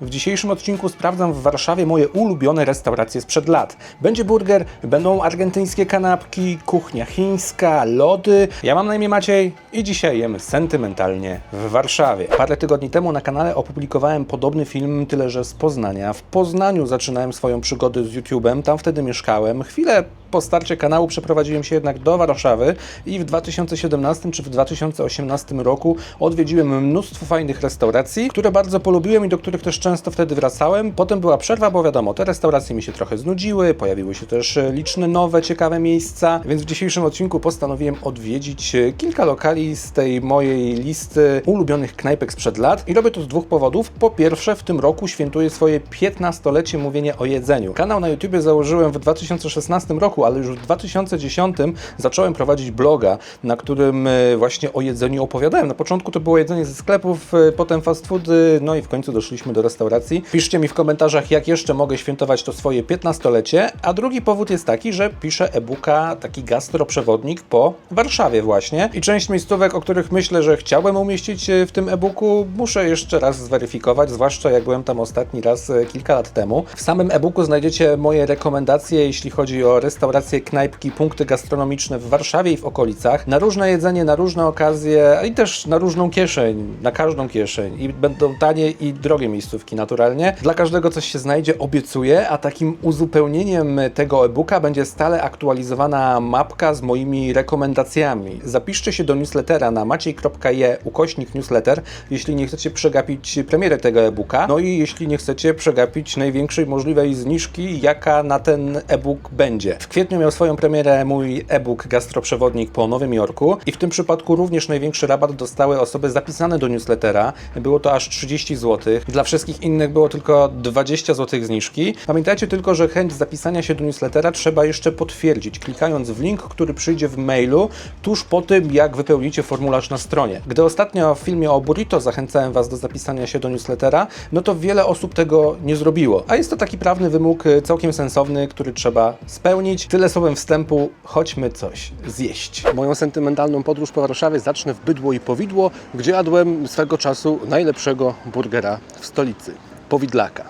W dzisiejszym odcinku sprawdzam w Warszawie moje ulubione restauracje sprzed lat. Będzie burger, będą argentyńskie kanapki, kuchnia chińska, lody. Ja mam na imię Maciej i dzisiaj jemy sentymentalnie w Warszawie. Parę tygodni temu na kanale opublikowałem podobny film, tyle że z Poznania. W Poznaniu zaczynałem swoją przygodę z YouTube'em, tam wtedy mieszkałem. Chwilę po starcie kanału przeprowadziłem się jednak do Warszawy i w 2017 czy w 2018 roku odwiedziłem mnóstwo fajnych restauracji, które bardzo polubiłem i do których też często wtedy wracałem. Potem była przerwa, bo wiadomo, te restauracje mi się trochę znudziły, pojawiły się też e, liczne nowe, ciekawe miejsca, więc w dzisiejszym odcinku postanowiłem odwiedzić e, kilka lokali z tej mojej listy ulubionych knajpek sprzed lat i robię to z dwóch powodów. Po pierwsze, w tym roku świętuję swoje 15-lecie mówienia o jedzeniu. Kanał na YouTubie założyłem w 2016 roku, ale już w 2010 zacząłem prowadzić bloga, na którym e, właśnie o jedzeniu opowiadałem. Na początku to było jedzenie ze sklepów, e, potem fast foody, no i w końcu doszliśmy do restauracji. Piszcie mi w komentarzach, jak jeszcze mogę świętować to swoje 15-lecie, a drugi powód jest taki, że piszę e-booka, taki gastroprzewodnik po Warszawie właśnie i część miejscówek, o których myślę, że chciałbym umieścić e, w tym e-booku, muszę jeszcze raz zweryfikować, zwłaszcza jak byłem tam ostatni raz kilka lat temu. W samym e-booku znajdziecie moje rekomendacje, jeśli chodzi o restauracje, knajpki, punkty gastronomiczne w Warszawie i w okolicach, na różne jedzenie, na różne okazje i też na różną kieszeń, na każdą kieszeń i będą tanie i drogie miejscówki naturalnie. Dla każdego coś się znajdzie, obiecuję, a takim uzupełnieniem tego e-booka będzie stale aktualizowana mapka z moimi rekomendacjami. Zapiszcie się do newslettera na maciej.je ukośnik newsletter, jeśli nie chcecie przegapić premiery tego e-booka, no i jeśli nie chcecie przegapić największej możliwej zniżki, jaka na ten e-book będzie. W kwietniu miał swoją premierę mój e-book Gastroprzewodnik po Nowym Jorku i w tym przypadku również największy rabat dostały osoby zapisane do newslettera. Było to aż 30 zł. Dla wszystkich innych było tylko 20 zł zniżki. Pamiętajcie tylko, że chęć zapisania się do newslettera trzeba jeszcze potwierdzić, klikając w link, który przyjdzie w mailu tuż po tym, jak wypełnicie formularz na stronie. Gdy ostatnio w filmie o burrito zachęcałem Was do zapisania się do newslettera, no to wiele osób tego nie zrobiło. A jest to taki prawny wymóg y, całkiem sensowny, który trzeba spełnić. Tyle słowem wstępu, chodźmy coś zjeść. Moją sentymentalną podróż po Warszawie zacznę w Bydło i Powidło, gdzie jadłem swego czasu najlepszego burgera w stolicy. Powidlaka.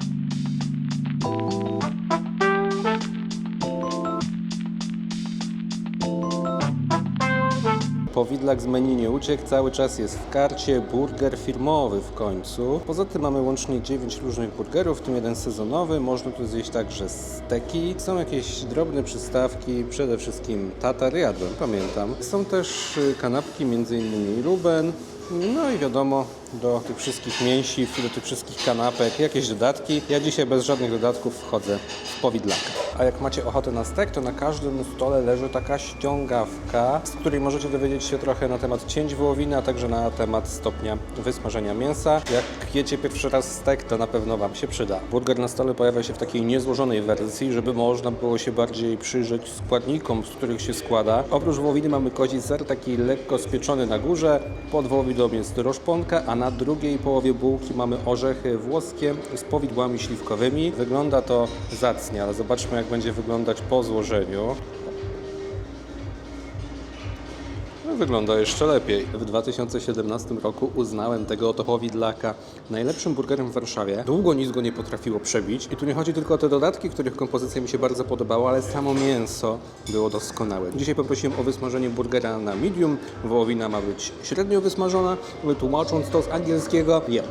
Powidlak z menu nie uciekł, cały czas jest w karcie, burger firmowy w końcu. Poza tym mamy łącznie 9 różnych burgerów, w tym jeden sezonowy. Można tu zjeść także steki. Są jakieś drobne przystawki, przede wszystkim tatar, jadłem, pamiętam. Są też y, kanapki, m.in. Ruben. No i wiadomo, do tych wszystkich mięsiw, do tych wszystkich kanapek, jakieś dodatki. Ja dzisiaj bez żadnych dodatków wchodzę w powidlaka. A jak macie ochotę na stek, to na każdym stole leży taka ściągawka, z której możecie dowiedzieć się trochę na temat cięć wołowiny, a także na temat stopnia wysmażenia mięsa. Jak jecie pierwszy raz stek, to na pewno Wam się przyda. Burger na stole pojawia się w takiej niezłożonej wersji, żeby można było się bardziej przyjrzeć składnikom, z których się składa. Oprócz wołowiny mamy kozi ser, taki lekko spieczony na górze. Pod wołowiną jest roszponka, a na drugiej połowie bułki mamy orzechy włoskie z powidłami śliwkowymi. Wygląda to zacnie, ale zobaczmy jak będzie wyglądać po złożeniu. Wygląda jeszcze lepiej. W 2017 roku uznałem tego oto powidlaka najlepszym burgerem w Warszawie. Długo nic go nie potrafiło przebić. I tu nie chodzi tylko o te dodatki, których kompozycja mi się bardzo podobała, ale samo mięso było doskonałe. Dzisiaj poprosiłem o wysmażenie burgera na medium. Wołowina ma być średnio wysmażona. Tłumacząc to z angielskiego, jem.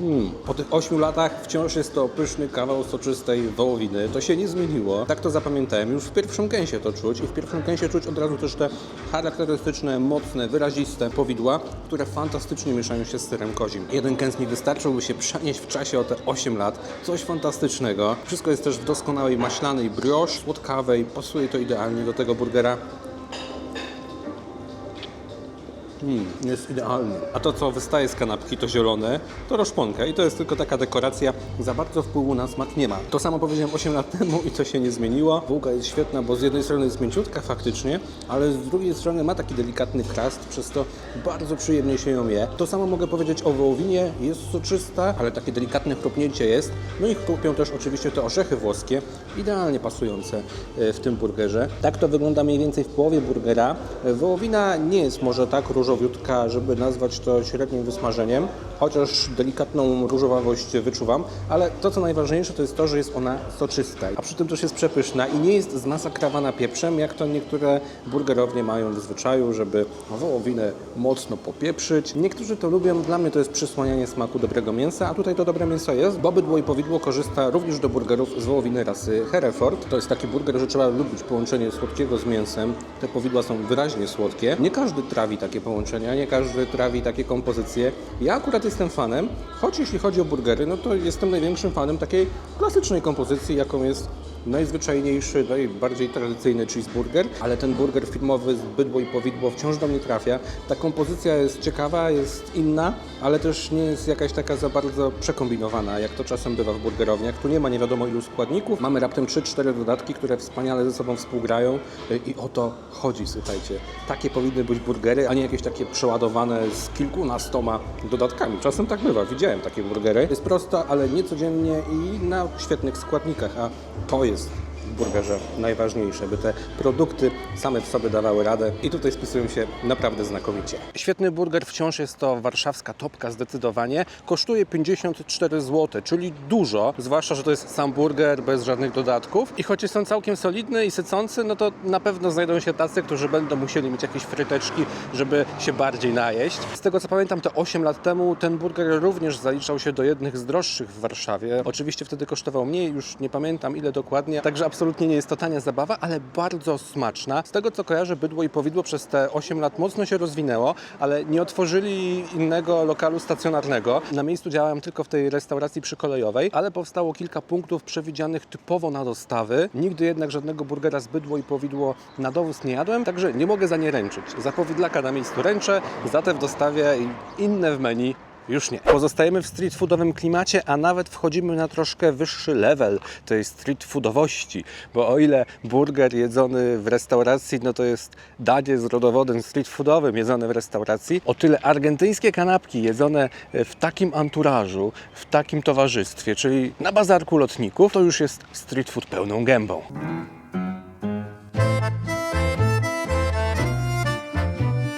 Hmm. Po tych 8 latach wciąż jest to pyszny kawał soczystej wołowiny. To się nie zmieniło. Tak to zapamiętałem. Już w pierwszym kęsie to czuć i w pierwszym kęsie czuć od razu też te charakterystyczne, mocne, wyraziste powidła, które fantastycznie mieszają się z serem kozim. Jeden kęs mi wystarczył, by się przenieść w czasie o te 8 lat. Coś fantastycznego. Wszystko jest też w doskonałej maślanej brioche, słodkawej. Pasuje to idealnie do tego burgera. Mm, jest idealny. A to, co wystaje z kanapki, to zielone, to roszponka i to jest tylko taka dekoracja. Za bardzo wpływu na smak nie ma. To samo powiedziałem 8 lat temu i to się nie zmieniło. Bułka jest świetna, bo z jednej strony jest mięciutka faktycznie, ale z drugiej strony ma taki delikatny krast, przez to bardzo przyjemnie się ją je. To samo mogę powiedzieć o wołowinie, jest soczysta, ale takie delikatne chrupnięcie jest. No i chrupią też oczywiście te orzechy włoskie, idealnie pasujące e, w tym burgerze. Tak to wygląda mniej więcej w połowie burgera. E, Wołowina nie jest może tak różowa, różowiutka, żeby nazwać to średnim wysmażeniem, chociaż delikatną różowawość wyczuwam, ale to co najważniejsze to jest to, że jest ona soczysta, a przy tym też jest przepyszna i nie jest zmasakrowana pieprzem, jak to niektóre burgerownie mają w zwyczaju, żeby wołowinę mocno popieprzyć. Niektórzy to lubią, dla mnie to jest przysłanianie smaku dobrego mięsa, a tutaj to dobre mięso jest, bo bydło i powidło korzysta również do burgerów z wołowiny rasy Hereford. To jest taki burger, że trzeba lubić połączenie słodkiego z mięsem. Te powidła są wyraźnie słodkie. Nie każdy trawi takie połączenia, nie każdy trawi takie kompozycje. Ja akurat jestem fanem, choć jeśli chodzi o burgery, no to jestem największym fanem takiej klasycznej kompozycji, jaką jest najzwyczajniejszy, najbardziej tradycyjny cheeseburger, ale ten burger filmowy z bydło i powidło wciąż do mnie trafia. Ta kompozycja jest ciekawa, jest inna, ale też nie jest jakaś taka za bardzo przekombinowana, jak to czasem bywa w burgerowniach. Tu nie ma nie wiadomo ilu składników, mamy raptem 3-4 dodatki, które wspaniale ze sobą współgrają i o to chodzi, słuchajcie. Takie powinny być burgery, a nie jakieś takie przeładowane z kilkunastoma dodatkami. Czasem tak bywa, widziałem takie burgery. Jest prosta, ale nie codziennie i na świetnych składnikach, a to jest w burgerze najważniejsze, by te produkty same w sobie dawały radę i tutaj spisują się naprawdę znakomicie. Świetny burger wciąż jest to warszawska topka zdecydowanie. Kosztuje 54 zł, czyli dużo, zwłaszcza, że to jest sam burger bez żadnych dodatków i choć jest on całkiem solidny i sycący, no to na pewno znajdą się tacy, którzy będą musieli mieć jakieś fryteczki, żeby się bardziej najeść. Z tego co pamiętam, te 8 lat temu ten burger również zaliczał się do jednych z droższych w Warszawie. Oczywiście wtedy kosztował mniej, już nie pamiętam ile dokładnie, także absolutnie nie jest to tania zabawa, ale bardzo smaczna. Z tego co kojarzę, bydło i powidło przez te 8 lat mocno się rozwinęło, ale nie otworzyli innego lokalu stacjonarnego. Na miejscu działałem tylko w tej restauracji przykolejowej, ale powstało kilka punktów przewidzianych typowo na dostawy. Nigdy jednak żadnego burgera z bydło i powidło na dowóz nie jadłem, także nie mogę za nie ręczyć. Za powidlaka na miejscu ręczę, za te w dostawie i inne w menu już nie. Pozostajemy w street foodowym klimacie, a nawet wchodzimy na troszkę wyższy level tej street foodowości, bo o ile burger jedzony w restauracji, no to jest danie z rodowodem street foodowym jedzone w restauracji, o tyle argentyńskie kanapki jedzone w takim anturażu, w takim towarzystwie, czyli na bazarku lotników, to już jest street food pełną gębą.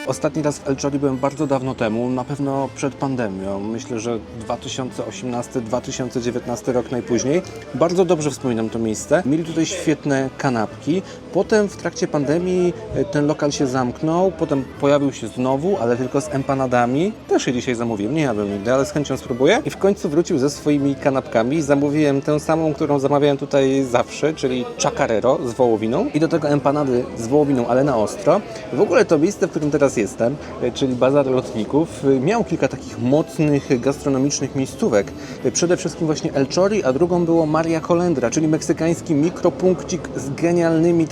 Ostatni raz w El byłem bardzo dawno temu, na pewno przed pandemią. Myślę, że 2018-2019 rok najpóźniej. Bardzo dobrze wspominam to miejsce. Mieli tutaj świetne kanapki. Potem w trakcie pandemii e, ten lokal się zamknął, potem pojawił się znowu, ale tylko z empanadami. Też je dzisiaj zamówiłem, nie jadłem nigdy, ale z chęcią spróbuję. I w końcu wrócił ze swoimi kanapkami. Zamówiłem tę samą, którą zamawiałem tutaj zawsze, czyli chacarero z wołowiną i do tego empanady z wołowiną, ale na ostro. W ogóle to miejsce, w którym teraz jestem, e, czyli Bazar Lotników, e, miał kilka takich mocnych gastronomicznych miejscówek. Przede wszystkim właśnie El Chori, a drugą było Maria Kolendra, czyli meksykański mikropunkcik z genialnymi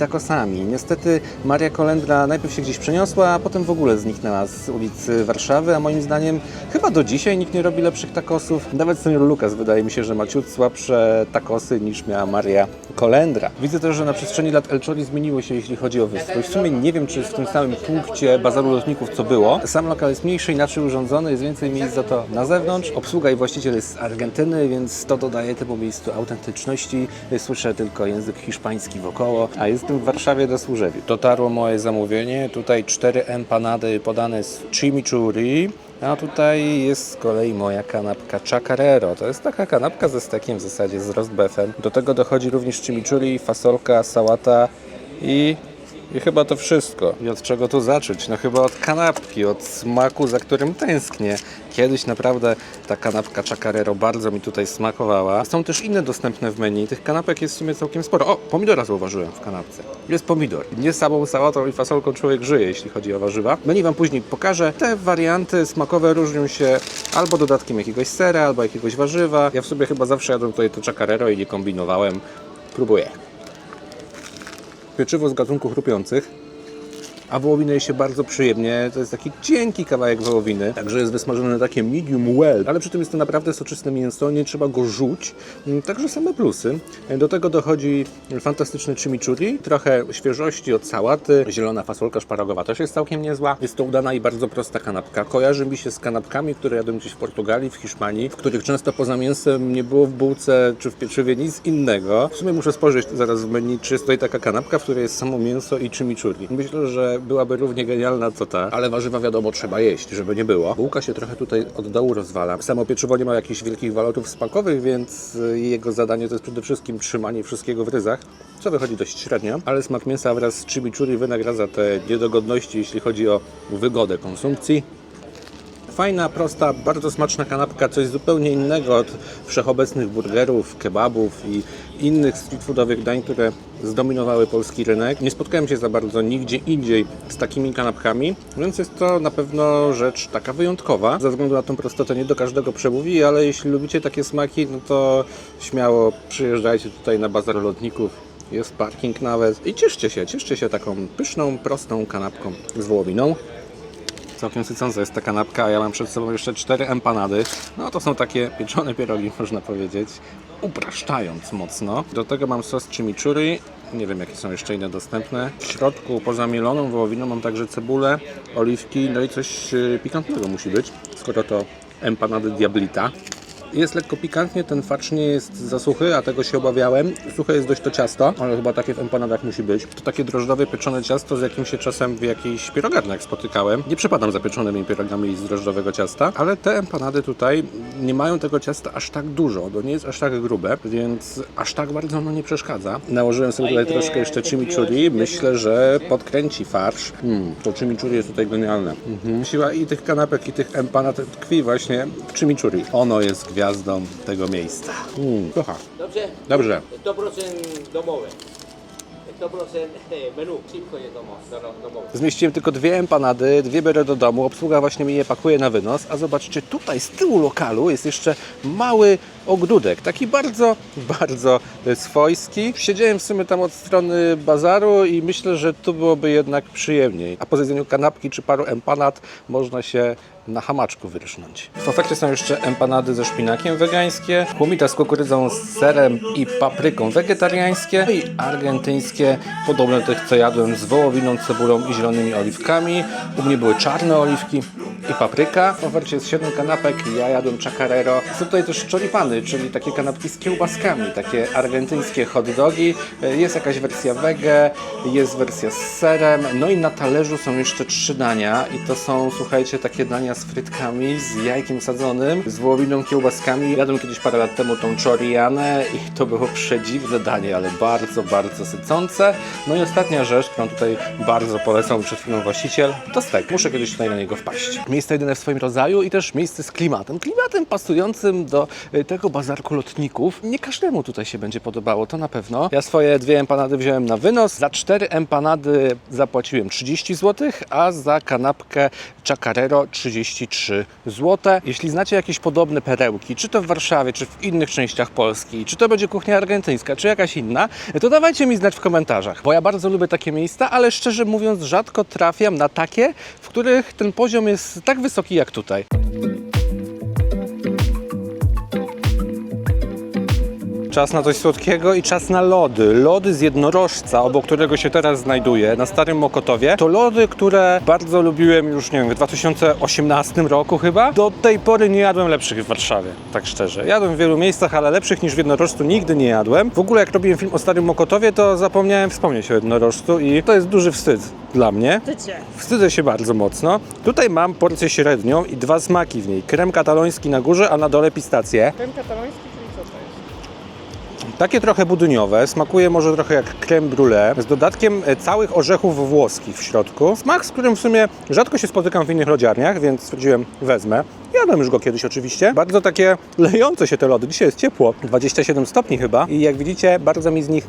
Niestety Maria Kolendra najpierw się gdzieś przeniosła, a potem w ogóle zniknęła z ulicy Warszawy, a moim zdaniem chyba do dzisiaj nikt nie robi lepszych takosów. Nawet senior Lucas wydaje mi się, że ma ciut słabsze takosy niż miała Maria Kolendra. Widzę też, że na przestrzeni lat El Chori zmieniło się, jeśli chodzi o wystrój. W sumie nie wiem, czy jest w tym samym punkcie Bazaru Lotników, co było. Sam lokal jest mniejszy, inaczej urządzony, jest więcej miejsc za to na zewnątrz. Obsługa i właściciel jest z Argentyny, więc to dodaje temu miejscu autentyczności. Słyszę tylko język hiszpański wokoło, a jestem w Warszawie do służewi. Dotarło moje zamówienie. Tutaj cztery empanady podane z chimichurri. A tutaj jest z kolei moja kanapka chacarero. To jest taka kanapka ze stekiem w zasadzie, z roast beefem. Do tego dochodzi również chimichurri, fasolka, sałata i i chyba to wszystko. I od czego tu zacząć? No chyba od kanapki, od smaku, za którym tęsknię. Kiedyś naprawdę ta kanapka chacarero bardzo mi tutaj smakowała. Są też inne dostępne w menu. Tych kanapek jest w sumie całkiem sporo. O, pomidora zauważyłem w kanapce. Jest pomidor. Nie samą sałatą i fasolką człowiek żyje, jeśli chodzi o warzywa. Menu Wam później pokażę. Te warianty smakowe różnią się albo dodatkiem jakiegoś sera, albo jakiegoś warzywa. Ja w sobie chyba zawsze jadłem tutaj to chacarero i nie kombinowałem. Próbuję pieczywo z gatunku chrupiących, a wołowina je się bardzo przyjemnie. To jest taki cienki kawałek wołowiny, także jest wysmażone na takie medium well, ale przy tym jest to naprawdę soczyste mięso, nie trzeba go rzuć, także same plusy. Do tego dochodzi fantastyczny chimichurri, trochę świeżości od sałaty, zielona fasolka szparagowa też jest całkiem niezła. Jest to udana i bardzo prosta kanapka. Kojarzy mi się z kanapkami, które jadłem gdzieś w Portugalii, w Hiszpanii, w których często poza mięsem nie było w bułce czy w pieczywie nic innego. W sumie muszę spojrzeć zaraz w menu, czy jest tutaj taka kanapka, w której jest samo mięso i chimichurri. Myślę, że byłaby równie genialna co ta, ale warzywa wiadomo trzeba jeść, żeby nie było. Bułka się trochę tutaj od dołu rozwala. Samo pieczywo nie ma jakichś wielkich walorów smakowych, więc y, jego zadanie to jest przede wszystkim trzymanie wszystkiego w ryzach, co wychodzi dość średnio, ale smak mięsa wraz z chimichurri wynagradza te niedogodności, jeśli chodzi o wygodę konsumpcji. Fajna, prosta, bardzo smaczna kanapka, coś zupełnie innego od wszechobecnych burgerów, kebabów i innych street foodowych dań, które zdominowały polski rynek. Nie spotkałem się za bardzo nigdzie indziej z takimi kanapkami, więc jest to na pewno rzecz taka wyjątkowa. Ze względu na tą prostotę nie do każdego przemówi, ale jeśli lubicie takie smaki, no to śmiało przyjeżdżajcie tutaj na bazar lotników. Jest parking nawet i cieszcie się, cieszcie się taką pyszną, prostą kanapką z wołowiną. Całkiem sycąca jest ta kanapka, a ja mam przed sobą jeszcze cztery empanady. No to są takie pieczone pierogi, można powiedzieć, upraszczając mocno. Do tego mam sos chimichurri, nie wiem jakie są jeszcze inne dostępne. W środku poza mieloną wołowiną mam także cebulę, oliwki, no i coś e, pikantnego musi być, skoro to empanady diablita. Jest lekko pikantnie, ten farsz nie jest za suchy, a tego się obawiałem. Suche jest dość to ciasto, ale chyba takie w empanadach musi być. To takie drożdżowe pieczone ciasto, z jakim się czasem w jakichś pierogarniach spotykałem. Nie przepadam za pieczonymi pierogami z drożdżowego ciasta, ale te empanady tutaj nie mają tego ciasta aż tak dużo, to nie jest aż tak grube, więc aż tak bardzo ono nie przeszkadza. Nałożyłem sobie tutaj troszkę jeszcze chimichurri, myślę, że podkręci farsz. Mm, to chimichurri jest tutaj genialne. Mhm. Siła i tych kanapek, i tych empanad tkwi właśnie w chimichurri. Ono jest gwiazdą tego miejsca. Mm, kocha. Dobrze? Dobrze. 100% domowe. 100% menu, wszystko jest domo- do- domowe. Zmieściłem tylko dwie empanady, dwie biorę do domu, obsługa właśnie mi je pakuje na wynos, a zobaczcie, tutaj z tyłu lokalu jest jeszcze mały ogródek, taki bardzo, bardzo swojski. Siedziałem w sumie tam od strony bazaru i myślę, że tu byłoby jednak przyjemniej. A po zjedzeniu kanapki czy paru empanad można się na hamaczku wyrysznąć. W ofercie są jeszcze empanady ze szpinakiem wegańskie, humita z kukurydzą, z serem i papryką wegetariańskie no i argentyńskie, podobne do tych co jadłem, z wołowiną, cebulą i zielonymi oliwkami. U mnie były czarne oliwki i papryka. W ofercie jest 7 kanapek, ja jadłem chacarero. Są tutaj też czyli takie kanapki z kiełbaskami, takie argentyńskie hot dogi. Jest jakaś wersja wege, jest wersja z serem, no i na talerzu są jeszcze trzy dania i to są, słuchajcie, takie dania z frytkami, z jajkiem sadzonym, z wołowiną, kiełbaskami. Jadłem kiedyś parę lat temu tą chorianę i to było przedziwne danie, ale bardzo, bardzo sycące. No i ostatnia rzecz, którą tutaj bardzo polecał przed chwilą właściciel, to stek. Muszę kiedyś tutaj na niego wpaść. Miejsce jedyne w swoim rodzaju i też miejsce z klimatem. Klimatem pasującym do y, tego bazarku lotników. Nie każdemu tutaj się będzie podobało, to na pewno. Ja swoje dwie empanady wziąłem na wynos. Za cztery empanady zapłaciłem 30 zł, a za kanapkę chacarero 33 zł. Jeśli znacie jakieś podobne perełki, czy to w Warszawie, czy w innych częściach Polski, czy to będzie kuchnia argentyńska, czy jakaś inna, to dawajcie mi znać w komentarzach, bo ja bardzo lubię takie miejsca, ale szczerze mówiąc rzadko trafiam na takie, w których ten poziom jest tak wysoki jak tutaj. Czas na coś słodkiego i czas na lody. Lody z jednorożca, obok którego się teraz znajduję, na Starym Mokotowie. To lody, które bardzo lubiłem już, nie wiem, w 2018 roku chyba. Do tej pory nie jadłem lepszych w Warszawie, tak szczerze. Jadłem w wielu miejscach, ale lepszych niż w jednorożcu nigdy nie jadłem. W ogóle jak robiłem film o Starym Mokotowie, to zapomniałem wspomnieć o jednorożcu i to jest duży wstyd dla mnie. Wstydzie. Wstydzę się bardzo mocno. Tutaj mam porcję średnią i dwa smaki w niej. Krem kataloński na górze, a na dole pistacje. Krem kataloński, Takie trochę budyniowe, smakuje może trochę jak creme brulee, z dodatkiem e, całych orzechów włoskich w środku. Smak, z którym w sumie rzadko się spotykam w innych lodziarniach, więc stwierdziłem, wezmę. Jadłem już go kiedyś oczywiście. Bardzo takie lejące się te lody. Dzisiaj jest ciepło, 27 stopni chyba. I jak widzicie, bardzo mi z nich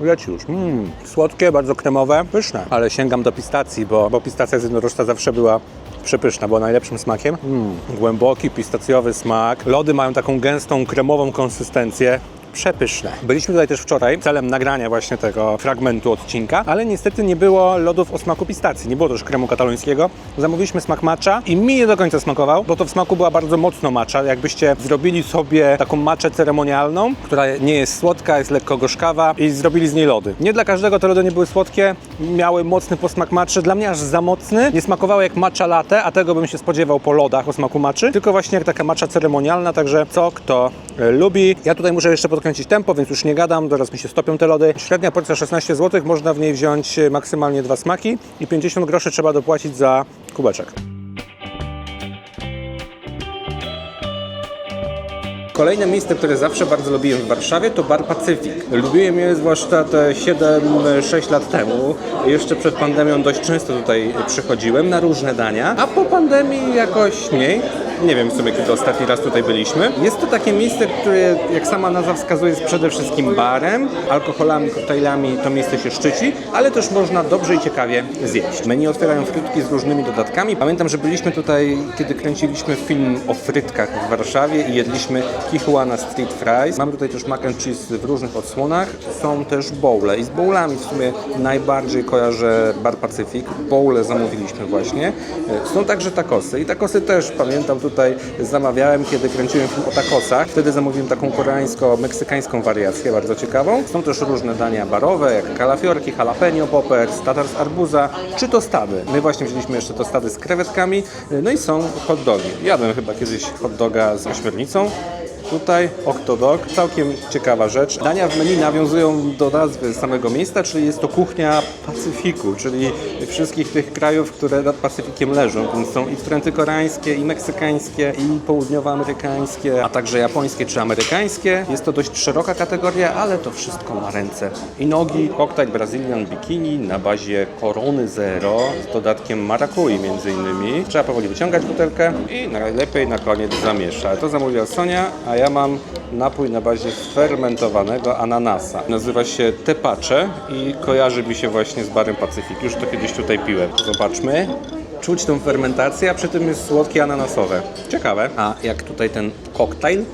Leci już. Mm, słodkie, bardzo kremowe, pyszne. Ale sięgam do pistacji, bo, bo pistacja z jednorożca zawsze była przepyszna, była najlepszym smakiem. Mm, głęboki, pistacjowy smak. Lody mają taką gęstą, kremową konsystencję. Przepyszne. Byliśmy tutaj też wczoraj celem nagrania właśnie tego fragmentu odcinka, ale niestety nie było lodów o smaku pistacji, nie było też kremu katalońskiego. Zamówiliśmy smak matcha i mi nie do końca smakował, bo to w smaku była bardzo mocno matcha. Jakbyście zrobili sobie taką matchę ceremonialną, która nie jest słodka, jest lekko gorzkawa i zrobili z niej lody. Nie dla każdego te lody nie były słodkie, miały mocny posmak matchy, dla mnie aż za mocny. Nie smakowały jak matcha latte, a tego bym się spodziewał po lodach o smaku matchy, tylko właśnie jak taka matcha ceremonialna, także co kto e, lubi. Ja tutaj muszę jeszcze tempo, więc już nie gadam, zaraz mi się stopią te lody. Średnia porcja 16 zł, można w niej wziąć e, maksymalnie dwa smaki i 50 groszy trzeba dopłacić za kubeczek. Kolejne miejsce, które zawsze bardzo lubiłem w Warszawie to Bar Pacyfik. Lubiłem je zwłaszcza te 7-6 lat temu. Jeszcze przed pandemią dość często tutaj przychodziłem na różne dania, a po pandemii jakoś mniej. Nie wiem w sumie, kiedy ostatni raz tutaj byliśmy. Jest to takie miejsce, które, jak sama nazwa wskazuje, jest przede wszystkim barem, alkoholami, koktajlami, to miejsce się szczyci, ale też można dobrze i ciekawie zjeść. Menu otwierają frytki z różnymi dodatkami. Pamiętam, że byliśmy tutaj, kiedy kręciliśmy film o frytkach w Warszawie i jedliśmy Tijuana Street Fries. Mamy tutaj też mac and cheese w różnych odsłonach. Są też bowle i z bowlami w sumie najbardziej kojarzę Bar Pacyfik. Bowle zamówiliśmy właśnie. Są także takosy i takosy też pamiętam tutaj zamawiałem, kiedy kręciłem film o takosach. Wtedy zamówiłem taką koreańsko-meksykańską wariację, bardzo ciekawą. Są też różne dania barowe, jak kalafiorki, jalapeno poppers, tatar z arbuza, czy tostady. My właśnie wzięliśmy jeszcze tostady z krewetkami, no i są hot dogi. Jadłem chyba kiedyś hot doga z ośmiornicą. Tutaj Octodog, całkiem ciekawa rzecz. Dania w menu nawiązują do nazwy samego miejsca, czyli jest to kuchnia Pacyfiku, czyli wszystkich tych krajów, które nad Pacyfikiem leżą. Więc są i wtręty koreańskie, i meksykańskie, i południowoamerykańskie, a także japońskie czy amerykańskie. Jest to dość szeroka kategoria, ale to wszystko na ręce. I nogi, koktajl Brazilian Bikini na bazie Korony Zero z dodatkiem marakui między innymi. Trzeba powoli wyciągać butelkę i najlepiej na koniec zamiesza. To zamówiła Sonia, a ja mam napój na bazie sfermentowanego ananasa. Nazywa się tepacze i kojarzy mi się właśnie z barem Pacyfik. Już to kiedyś tutaj piłem. Zobaczmy. Czuć tą fermentację, a przy tym jest słodkie ananasowe. Ciekawe. A jak tutaj ten koktajl?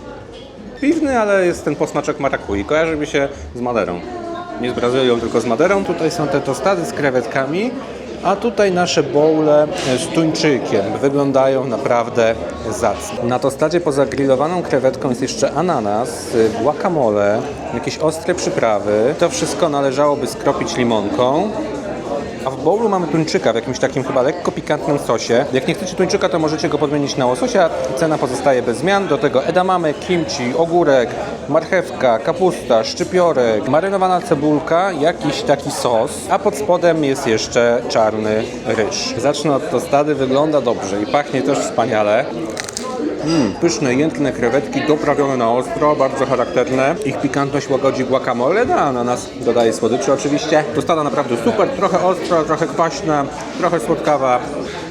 Piwny, ale jest ten posmaczek marakui. Kojarzy mi się z Maderą. Nie z Brazylią, tylko z Maderą. Tutaj są te tostady z krewetkami, a tutaj nasze bowle z tuńczykiem. Wyglądają naprawdę zacnie. Na tostadzie poza grillowaną krewetką jest jeszcze ananas, guacamole, jakieś ostre przyprawy. To wszystko należałoby skropić limonką. A w bowlu mamy tuńczyka w jakimś takim chyba lekko pikantnym sosie. Jak nie chcecie tuńczyka, to możecie go podmienić na łososia. Cena pozostaje bez zmian. Do tego edamame, kimchi, ogórek, marchewka, kapusta, szczypiorek, marynowana cebulka, jakiś taki sos, a pod spodem jest jeszcze czarny ryż. Zacznę od tostady. Wygląda dobrze i pachnie też wspaniale. Mm, pyszne, jętne krewetki, doprawione na ostro, bardzo charakterne. Ich pikantność łagodzi guacamole, no, a ananas dodaje słodyczy oczywiście. Tostada naprawdę super, trochę ostra, trochę kwaśna, trochę słodkawa.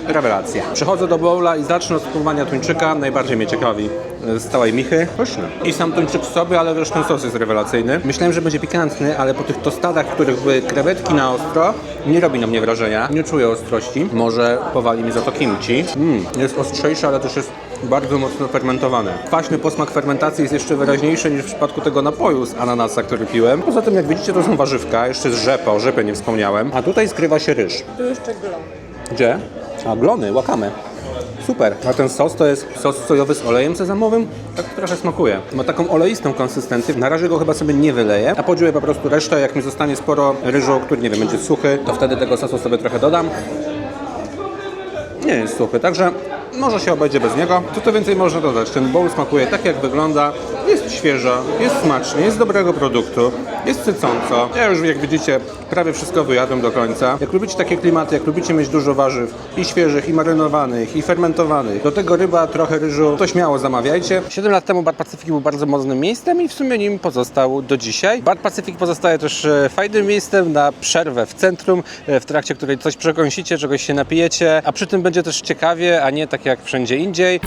Rewelacja. Przechodzę do bowla i zacznę od spróbowania tuńczyka. Najbardziej mnie ciekawi z całej michy. Pyszny. I sam tuńczyk w sobie, ale też ten sos jest rewelacyjny. Myślałem, że będzie pikantny, ale po tych tostadach, w których były krewetki na ostro, nie robi na mnie wrażenia. Nie czuję ostrości. Może powali mi za to kimchi. Mm, jest ostrzejszy, ale też jest bardzo mocno fermentowane. Kwaśny posmak fermentacji jest jeszcze wyraźniejszy niż w przypadku tego napoju z ananasa, który piłem. Poza tym, jak widzicie, to są warzywka, jeszcze z rzepa, o rzepie nie wspomniałem. A tutaj skrywa się ryż. Tu jeszcze glon. Gdzie? A, glony, łakamy. Super. A ten sos to jest sos sojowy z olejem sezamowym? Tak trochę smakuje. Ma taką oleistą konsystencję. Na razie go chyba sobie nie wyleję, a podziuję po prostu resztę. Jak mi zostanie sporo ryżu, który nie wiem, będzie suchy, to wtedy tego sosu sobie trochę dodam. Nie jest suchy, także może się obejdzie bez niego. Co to więcej można dodać? Ten bowl smakuje tak jak wygląda, jest świeżo, jest smacznie, jest dobrego produktu, jest sycąco. Ja już jak widzicie prawie wszystko wyjadłem do końca. Jak lubicie takie klimaty, jak lubicie mieć dużo warzyw i świeżych, i marynowanych, i fermentowanych, do tego ryba, trochę ryżu, to śmiało zamawiajcie. 7 lat temu Bar Pacyfik był bardzo mocnym miejscem i w sumie nim pozostał do dzisiaj. Bar Pacyfik pozostaje też e, fajnym miejscem na przerwę w centrum, e, w trakcie której coś przekąsicie, czegoś się napijecie, a przy tym będzie też ciekawie, a nie tak jak wszędzie indziej.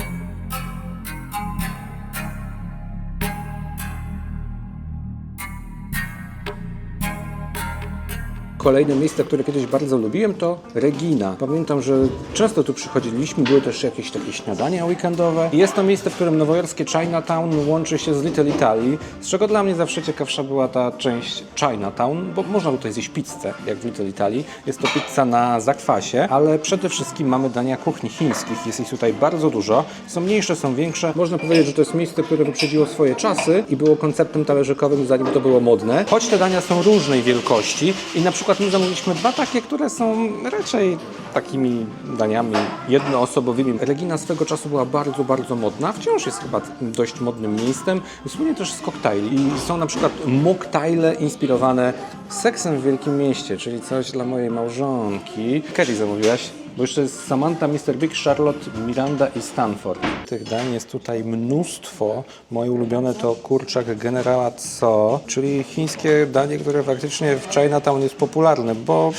Kolejne miejsce, które kiedyś bardzo lubiłem, to Regina. Pamiętam, że często tu przychodziliśmy, były też jakieś takie śniadania weekendowe. Jest to miejsce, w którym nowojorskie Chinatown łączy się z Little Italy, z czego dla mnie zawsze ciekawsza była ta część Chinatown, bo można tutaj zjeść pizzę, jak w Little Italy. Jest to pizza na zakwasie, ale przede wszystkim mamy dania kuchni chińskich. Jest ich tutaj bardzo dużo. Są mniejsze, są większe. Można powiedzieć, że to jest miejsce, które wyprzedziło swoje czasy i było konceptem talerzykowym, zanim to było modne. Choć te dania są różnej wielkości i na przykład my zamówiliśmy dwa takie, które są raczej takimi daniami jednoosobowymi. Regina swego czasu była bardzo, bardzo modna. Wciąż jest chyba dość modnym miejscem. Słynie też z koktajli. I są na przykład moktajle inspirowane seksem w wielkim mieście, czyli coś dla mojej małżonki. Kerry zamówiłaś? Bo jeszcze jest Samantha, Mr. Big, Charlotte, Miranda i Stanford. Tych dań jest tutaj mnóstwo. Moje ulubione to kurczak generała Co, czyli chińskie danie, które faktycznie w Chinatown jest popularne, bo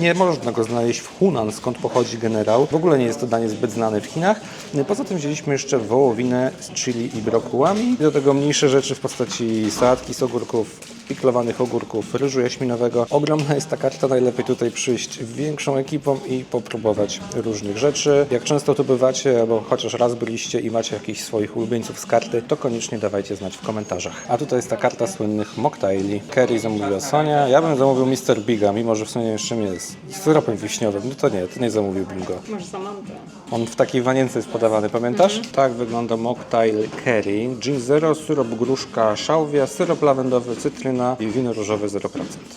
nie można go znaleźć w Hunan, skąd pochodzi generał. W ogóle nie jest to danie zbyt znane w Chinach. Poza tym wzięliśmy jeszcze wołowinę z chili i brokułami. Do tego mniejsze rzeczy w postaci sałatki z ogórków, piklowanych ogórków, ryżu jaśminowego. Ogromna jest ta karta, najlepiej tutaj przyjść większą ekipą i popróbować różnych rzeczy. Jak często tu bywacie, albo chociaż raz byliście i macie jakichś swoich ulubieńców z karty, to koniecznie dawajcie znać w komentarzach. A tutaj jest ta karta słynnych mocktaili. Kerry zamówiła Sonia, ja bym zamówił Mr. Biga, mimo że w sumie jeszcze jest z syropem wiśniowym. No to nie, to nie zamówiłbym go. Masz Samantę. On w takiej wanience jest podawany, pamiętasz? Tak wygląda mocktail curry. Gin zero, syrop gruszka, szałwia, syrop lawendowy, cytryna i wino różowe 0%.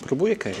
Próbuję curry.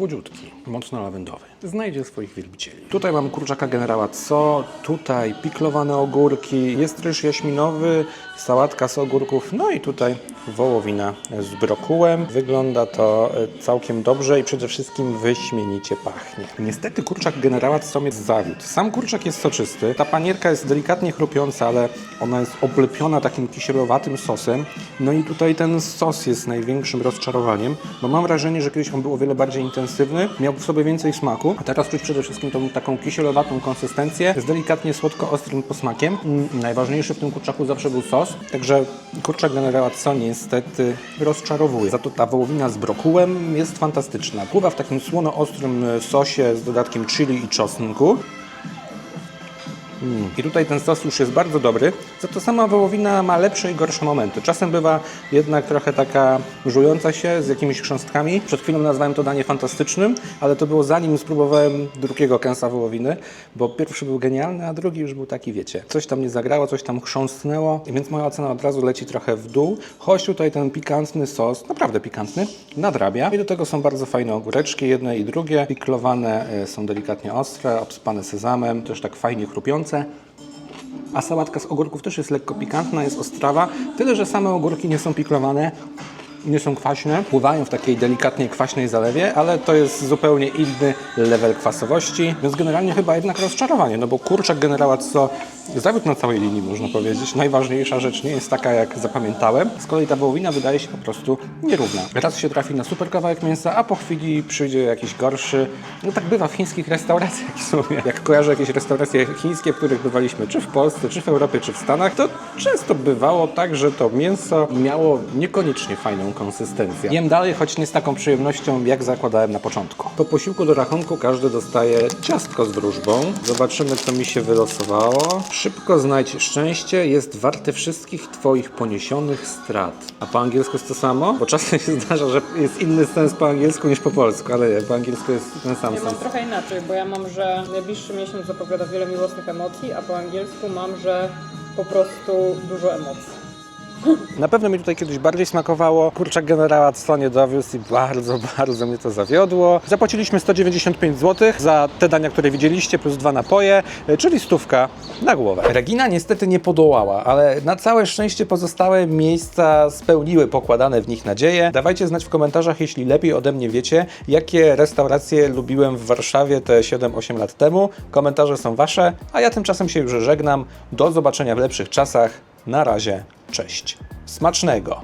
Słodziutki, mocno lawendowy. Znajdzie swoich wielbicieli. Tutaj mam kurczaka generała Co, tutaj piklowane ogórki, jest ryż jaśminowy, sałatka z ogórków, no i tutaj wołowina z brokułem. Wygląda to e, całkiem dobrze i przede wszystkim wyśmienicie pachnie. Niestety kurczak generała Co jest zawiódł. Sam kurczak jest soczysty, ta panierka jest delikatnie chrupiąca, ale ona jest oblepiona takim kisielowatym sosem. No i tutaj ten sos jest największym rozczarowaniem, bo mam wrażenie, że kiedyś on był o wiele bardziej intensywny, miał w sobie więcej smaku, a teraz czuć przede wszystkim tą taką kisielowatą konsystencję z delikatnie słodko-ostrym posmakiem. Mm, Najważniejszy w tym kurczaku zawsze był sos, także kurczak generała Co niestety rozczarowuje. Za to ta wołowina z brokułem jest fantastyczna. Pływa w takim słono-ostrym sosie z dodatkiem chili i czosnku. Mm. I tutaj ten sos już jest bardzo dobry, za to sama wołowina ma lepsze i gorsze momenty. Czasem bywa jednak trochę taka żująca się z jakimiś chrząstkami. Przed chwilą nazwałem to danie fantastycznym, ale to było zanim spróbowałem drugiego kęsa wołowiny, bo pierwszy był genialny, a drugi już był taki, wiecie, coś tam nie zagrało, coś tam chrząstnęło, i więc moja ocena od razu leci trochę w dół. Choć tutaj ten pikantny sos, naprawdę pikantny, nadrabia. I do tego są bardzo fajne ogóreczki, jedne i drugie. Piklowane e, są delikatnie ostre, obspane sezamem, też tak fajnie chrupiące. A sałatka z ogórków też jest lekko pikantna, jest ostrawa. Tyle, że same ogórki nie są piklowane, nie są kwaśne, pływają w takiej delikatnie kwaśnej zalewie, ale to jest zupełnie inny level kwasowości. Więc generalnie chyba jednak rozczarowanie, no bo kurczak generała co zawiódł na całej linii, można powiedzieć. Najważniejsza rzecz nie jest taka, jak zapamiętałem. Z kolei ta wołowina wydaje się po prostu nierówna. Raz się trafi na super kawałek mięsa, a po chwili przyjdzie jakiś gorszy. No tak bywa w chińskich restauracjach w sumie. Jak kojarzę jakieś restauracje chińskie, w których bywaliśmy, czy w Polsce, czy w Europie, czy w Stanach, to często bywało tak, że to mięso miało niekoniecznie fajną konsystencję. Jem dalej, choć nie z taką przyjemnością, jak zakładałem na początku. Po posiłku do rachunku każdy dostaje ciastko z wróżbą. Zobaczymy, co mi się wylosowało. Szybko znajdź szczęście, jest warte wszystkich Twoich poniesionych strat. A po angielsku jest to samo? Bo czasem się zdarza, że jest inny sens po angielsku niż po polsku, ale nie, po angielsku jest ten sam Ja mam sens. trochę inaczej, bo ja mam, że najbliższy miesiąc zapowiada wiele miłosnych emocji, a po angielsku mam, że po prostu dużo emocji. Na pewno mi tutaj kiedyś bardziej smakowało. Kurczak generała co nie dowiózł i bardzo, bardzo mnie to zawiodło. Zapłaciliśmy 195 zł za te dania, które widzieliście, plus dwa napoje, e, czyli stówka na głowę. Regina niestety nie podołała, ale na całe szczęście pozostałe miejsca spełniły pokładane w nich nadzieje. Dawajcie znać w komentarzach, jeśli lepiej ode mnie wiecie, jakie restauracje lubiłem w Warszawie te 7-8 lat temu. Komentarze są wasze, a ja tymczasem się już żegnam. Do zobaczenia w lepszych czasach. Na razie, cześć. Smacznego!